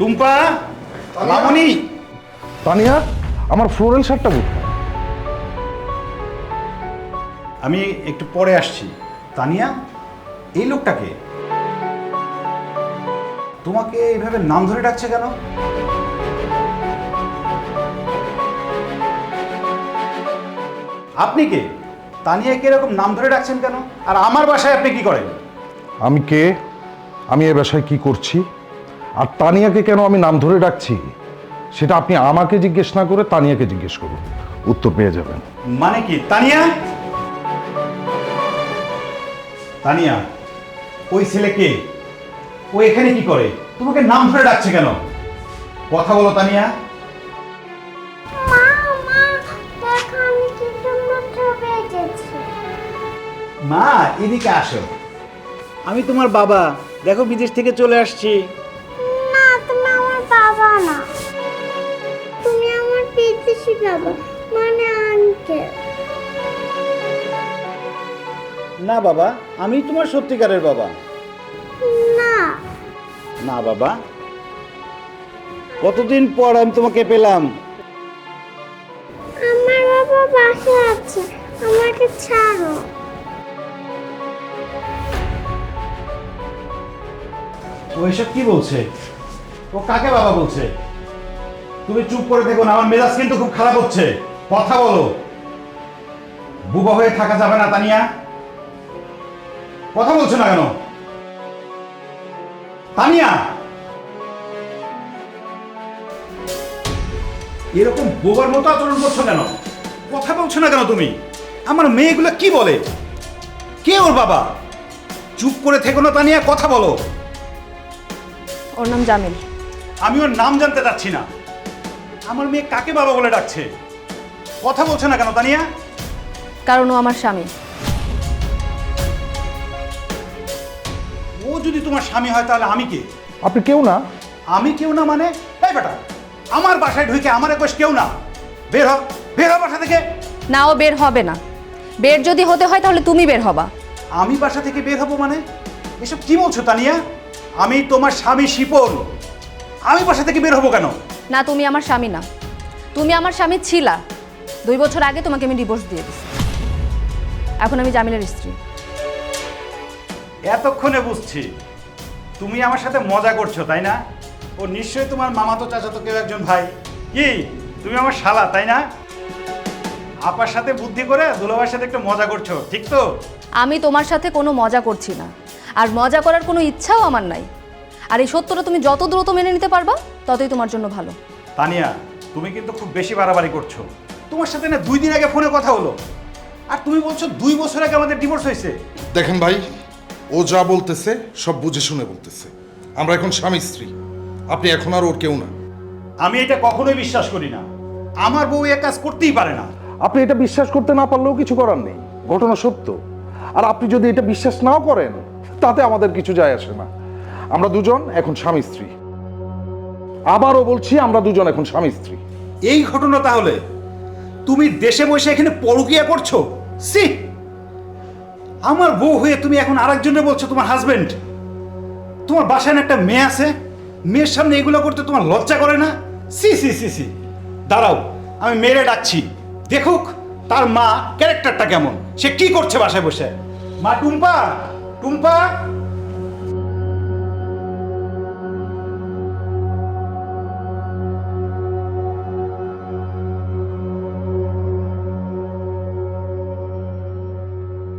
টুম্পা মামনি। তানিয়া আমার ফ্লোরেল শার্টটা বুক আমি একটু পরে আসছি। তানিয়া এই লোকটাকে তোমাকে এইভাবে নাম ধরে ডাকছে কেন? আপনি কে? তানিয়াকে এরকম নাম ধরে ডাকছেন কেন? আর আমার বাসায় আপনি কি করেন? আমি কে? আমি এ বাসায় কি করছি? আর তানিয়াকে কেন আমি নাম ধরে ডাকছি? সেটা আপনি আমাকে জিজ্ঞেস না করে তানিয়াকে জিজ্ঞেস করুন। উত্তর পেয়ে যাবেন। মানে কি? তানিয়া? তানিয়া ওই ছেলে কে? ও এখানে কি করে? তোমাকে নাম ধরে ডাকছে কেন? কথা বলো তানিয়া। মা এদিকে আসো। আমি তোমার বাবা। দেখো বিদেশ থেকে চলে আসছি। বিদেশি বাবা মানে আঙ্কেল না বাবা আমি তোমার সত্যিকারের বাবা। না। না বাবা। কতদিন পর আমি তোমাকে পেলাম? আমার বাবা বাসা আছে আমাকে ছাড়ো। ও এসব কি বলছে? ও কাকে বাবা বলছে? তুমি চুপ করে দেখো না আমার মেজাজ কিন্তু খুব খারাপ হচ্ছে। কথা বলো। বুবা হয়ে থাকা যাবে না তানিয়া? কথা বলছো না কেন? তানিয়া! এরকম বোবার মতো আচরণ করছ কেন? কথা বলছো না কেন তুমি? আমার মেয়েগুলো কি বলে? কে ওর বাবা? চুপ করে থেকো না তানিয়া কথা বলো। ওর নাম জামিল। আমি ওর নাম জানতে চাচ্ছি না। আমার মেয়ে কাকে বাবা বলে ডাকছে? কথা বলছে না কেন তানিয়া? কারণ ও আমার স্বামী। ও যদি তোমার স্বামী হয় তাহলে আমি কে? আপনি কেউ না। আমি কেউ না মানে? এই বেটা আমার বাসায় ঢুকে আমার একবার কেউ না। বের হ বের হ বাসা থেকে। না ও বের হবে না। বের যদি হতে হয় তাহলে তুমি বের হবা। আমি বাসা থেকে বের হব মানে? এসব কি বলছো তানিয়া? আমি তোমার স্বামী শিপন। আমি বাসা থেকে বের হব কেন? না তুমি আমার স্বামী না। তুমি আমার স্বামী ছিলা। দুই বছর আগে তোমাকে আমি ডিভোর্স দিয়ে দিছি। এখন আমি জামিলের স্ত্রী। এতক্ষণে বুঝছি। তুমি আমার সাথে মজা করছ তাই না? ও নিশ্চয়ই তোমার মামাতো চাচাতো কেউ একজন ভাই। কি? তুমি আমার শালা তাই না? আপার সাথে বুদ্ধি করে দুলাভাইয়ের সাথে একটু মজা করছ ঠিক তো? আমি তোমার সাথে কোনো মজা করছি না। আর মজা করার কোনো ইচ্ছাও আমার নাই। আর এই সত্যটা তুমি যত দ্রুত মেনে নিতে পারবা ততই তোমার জন্য ভালো। তানিয়া তুমি কিন্তু খুব বেশি বাড়াবাড়ি করছ। তোমার সাথে না দুই দিন আগে ফোনে কথা হলো। আর তুমি বলছো দুই বছর আগে আমাদের ডিভোর্স হয়েছে। দেখেন ভাই ও যা বলতেছে সব বুঝে শুনে বলতেছে। আমরা এখন স্বামী স্ত্রী। আপনি এখন আর ওর কেউ না। আমি এটা কখনোই বিশ্বাস করি না। আমার বউ এ কাজ করতেই পারে না। আপনি এটা বিশ্বাস করতে না পারলেও কিছু করার নেই। ঘটনা সত্য। আর আপনি যদি এটা বিশ্বাস নাও করেন তাতে আমাদের কিছু যায় আসে না। আমরা দুজন, এখন স্বামী, স্ত্রী। আবারও বলছি, আমরা দুজন, এখন স্বামী, স্ত্রী। এই ঘটনা তাহলে তুমি দেশে বসে এখানে পরকিয়া করছ? সি আমার বউ হয়ে তুমি এখন আরেকজনে বলছো তোমার হাজবেন্ড তোমার বাসায় একটা মেয়ে আছে? মেয়ের সামনে এগুলো করতে তোমার লজ্জা করে না? সি সি সি সি দাঁড়াও, আমি মেয়েরে ডাকছি। দেখুক, তার মা ক্যারেক্টারটা কেমন? সে কি করছে বাসায় বসে? মা টুম্পা টুম্পা!